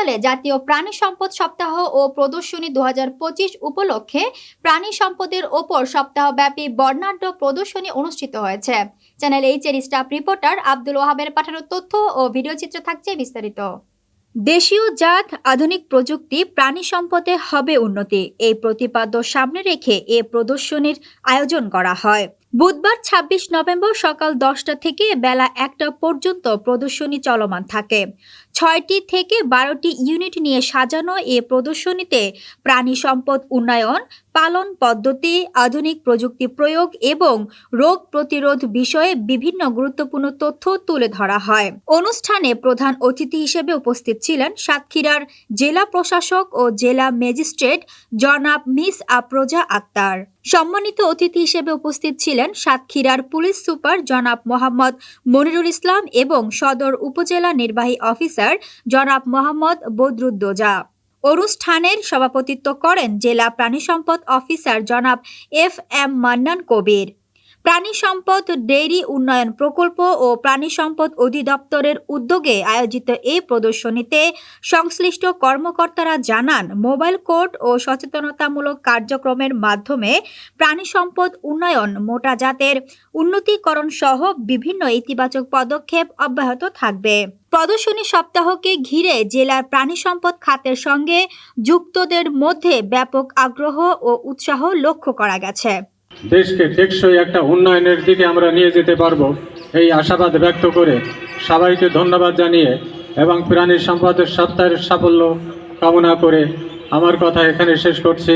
হাসপাতালে জাতীয় প্রাণী সম্পদ সপ্তাহ ও প্রদর্শনী দু হাজার পঁচিশ উপলক্ষে প্রাণী সম্পদের ওপর সপ্তাহব্যাপী বর্ণাঢ্য প্রদর্শনী অনুষ্ঠিত হয়েছে। চ্যানেল এইচ এর স্টাফ রিপোর্টার আব্দুল ওয়াহাবের পাঠানো তথ্য ও ভিডিও চিত্র থাকছে বিস্তারিত। দেশীয় জাত, আধুনিক প্রযুক্তি, প্রাণী সম্পদে হবে উন্নতি। এই প্রতিপাদ্য সামনে রেখে এ প্রদর্শনীর আয়োজন করা হয়। বুধবার ২৬ নভেম্বর সকাল দশটা থেকে বেলা একটা পর্যন্ত প্রদর্শনী চলমান থাকে। ছয়টি থেকে বারোটি ইউনিট নিয়ে সাজানো এ প্রদর্শনীতে প্রাণী সম্পদ উন্নয়ন, পালন পদ্ধতি, আধুনিক প্রযুক্তি প্রয়োগ এবং রোগ প্রতিরোধ বিষয়ে বিভিন্ন গুরুত্বপূর্ণ তথ্য তুলে ধরা হয়। অনুষ্ঠানে প্রধান অতিথি হিসেবে উপস্থিত ছিলেন সাতক্ষীরার জেলা প্রশাসক ও জেলা ম্যাজিস্ট্রেট জনাব মিস আফরোজা আক্তার। সম্মানিত অতিথি হিসেবে উপস্থিত ছিলেন সাতক্ষীরার পুলিশ সুপার জনাব মোহাম্মদ মনিরুল ইসলাম এবং সদর উপজেলা নির্বাহী অফিসার জনাব মোহাম্মদ বদরুদ্দোজা। অনুষ্ঠানের সভাপতিত্ব করেন জেলা প্রাণী সম্পদ অফিসার জনাব এফ এম মান্নান কবির। প্রাণী সম্পদ, ডেইরি উন্নয়ন প্রকল্প ও প্রাণী সম্পদ অধিদপ্তরের উদ্যোগে আয়োজিত এই প্রদর্শনীতে সংশ্লিষ্ট কর্মকর্তারা জানান, মোবাইল কোর্ট ও সচেতনতামূলক কার্যক্রমের মাধ্যমে প্রাণী সম্পদ উন্নয়ন মোটা জাতের উন্নতিকরণ সহ বিভিন্ন ইতিবাচক পদক্ষেপ অব্যাহত থাকবে। প্রদর্শনী সপ্তাহকে ঘিরে জেলার প্রাণী সম্পদ খাতের সঙ্গে যুক্তদের মধ্যে ব্যাপক আগ্রহ ও উৎসাহ লক্ষ্য করা গেছে। দেশকে টেকসই একটা উন্নয়নের দিকে আমরা নিয়ে যেতে পারব, এই আশাবাদ ব্যক্ত করে সবাইকে ধন্যবাদ জানিয়ে এবং প্রাণী সম্পদের সপ্তাহের সাফল্য কামনা করে আমার কথা এখানে শেষ করছি।